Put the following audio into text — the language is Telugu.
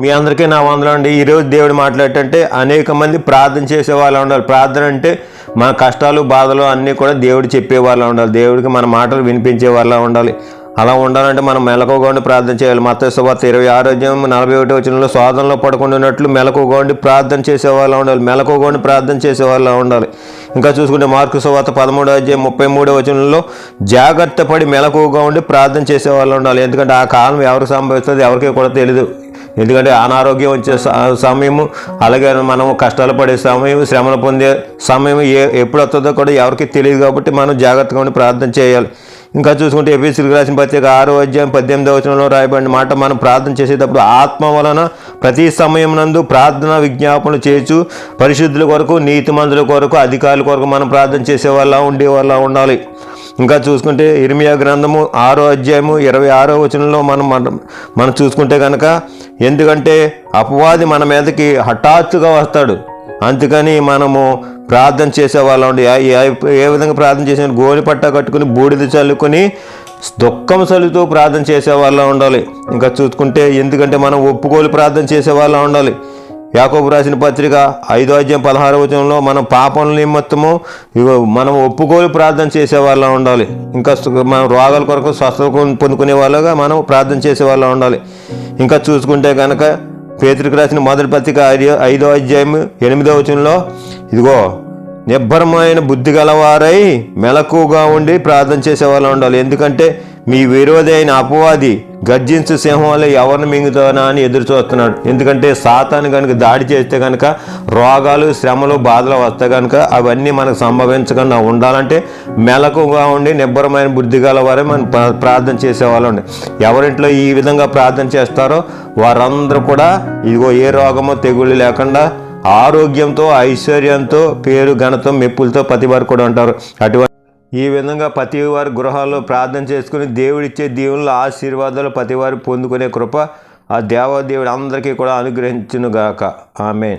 మీ అందరికీ నా వందలు అండి. ఈరోజు దేవుడు మాట్లాడటంటే అనేక మంది ప్రార్థన చేసే వాళ్ళు ఉండాలి. ప్రార్థన అంటే మన కష్టాలు బాధలు అన్నీ కూడా దేవుడు చెప్పే వాళ్ళ ఉండాలి. దేవుడికి మన మాటలు వినిపించే వాళ్ళ ఉండాలి. అలా ఉండాలంటే మనం మెలకుగా ప్రార్థన చేయాలి. మత సువార్త ఇరవై ఆరోగ్యం నలభై ఒకటి వచ్చినలో శోధనలో పడుకుంటున్నట్లు మెలకుగా ఉండి ప్రార్థన చేసేవాళ్ళ ఉండాలి. మెలకుగా ఉండి ప్రార్థన చేసేవాళ్ళ ఉండాలి. ఇంకా చూసుకుంటే మార్కు సువార్త పదమూడో అధ్యాయం ముప్పై మూడో వచనంలో జాగ్రత్త పడి మెలకుగా ఉండి ప్రార్థన చేసే వాళ్ళు ఉండాలి. ఎందుకంటే ఆ కాలం ఎవరికి సంభవిస్తుంది? ఎవరికి కూడా తెలియదు ఎందుకంటే అనారోగ్యం వచ్చే స- సమయము అలాగే మనం కష్టాలు పడే సమయం శ్రమలు పొందే సమయం ఏ ఎప్పుడు వస్తుందో కూడా ఎవరికి తెలియదు కాబట్టి మనం జాగ్రత్తగా ఉండి ప్రార్థన చేయాలి. ఇంకా చూసుకుంటే ఎపిసిలకు రాసిన పత్రిక ఆరో అధ్యాయం పద్దెనిమిదో వచనంలో రాయబడిన మాట మనం ప్రార్థన చేసేటప్పుడు ఆత్మ వలన ప్రతి సమయం నందు ప్రార్థన విజ్ఞాపనలు చేయొచ్చు పరిశుద్ధుల కొరకు నీతిమంతుల కొరకు అధికారుల కొరకు మనం ప్రార్థన చేసే వాళ్ళ ఉండే వాళ్ళ ఉండాలి. ఇంకా చూసుకుంటే ఇర్మియా గ్రంథము ఆరో అధ్యాయము ఇరవై ఆరో వచనంలో మనం మనం- మనం చూసుకుంటే కనుక ఎందుకంటే అపవాది మన మీదకి హఠాత్తుగా వస్తాడు. అందుకని మనము ప్రార్థన చేసే వాళ్ళం ఏ- విధంగా ప్రార్థన చేసే గోలి పట్ట కట్టుకుని బూడిద చల్లుకొని దుఃఖం చల్లుతూ ప్రార్థన చేసేవాళ్ళ ఉండాలి. ఇంకా చూసుకుంటే ఎందుకంటే మనం ఒప్పుకోలు ప్రార్థన చేసేవాళ్ళ ఉండాలి. యాకోబు రాసిన పత్రిక ఐదో అధ్యాయం పదహారు వచనంలో మనం పాపం నిమిత్తము మనం ఒప్పుకోలు ప్రార్థన చేసేవాళ్ళ ఉండాలి. ఇంకా మనం రోగాల కొరకు స్వస్థత పొందుకునే వాళ్ళగా మనం ప్రార్థన చేసేవాళ్ళ ఉండాలి. ఇంకా చూసుకుంటే కనుక పేతురికి రాసిన మొదటి పత్రిక ఐదో అధ్యాయం ఎనిమిదో వచనంలో ఇదిగో నిబ్బరమైన బుద్ధి గలవారై మెలకుగా ఉండి ప్రార్థన చేసే వాళ్ళు ఉండాలి. ఎందుకంటే మీ విరోధి అయిన అపవాది గర్జించు సింహం వల్ల ఎవరిని మింగుతానా అని ఎదురు చూస్తున్నాడు. ఎందుకంటే సాతాను కనుక దాడి చేస్తే కనుక రోగాలు శ్రమలు బాధలు వస్తే కనుక అవన్నీ మనకు సంభవించకుండా ఉండాలంటే మెలకుగా ఉండి నిబ్బరమైన బుద్ధి గల వారే మనం ప్రార్థన చేసేవాళ్ళు ఉండి. ఎవరింట్లో ఈ విధంగా ప్రార్థన చేస్తారో వారందరూ కూడా ఇదిగో ఏ రోగమో తెగుళ్ళు లేకుండా ఆరోగ్యంతో ఐశ్వర్యంతో పేరు ఘనతం మెప్పులతో ప్రతి వారు కూడా ఉంటారు. అటువంటి ఈ విధంగా ప్రతివారి గృహాల్లో ప్రార్థన చేసుకుని దేవుడిచ్చే దీవుల ఆశీర్వాదాలు ప్రతివారు పొందుకునే కృప ఆ దేవదేవుడు అందరికీ కూడా అనుగ్రహించునుగాక. ఆమె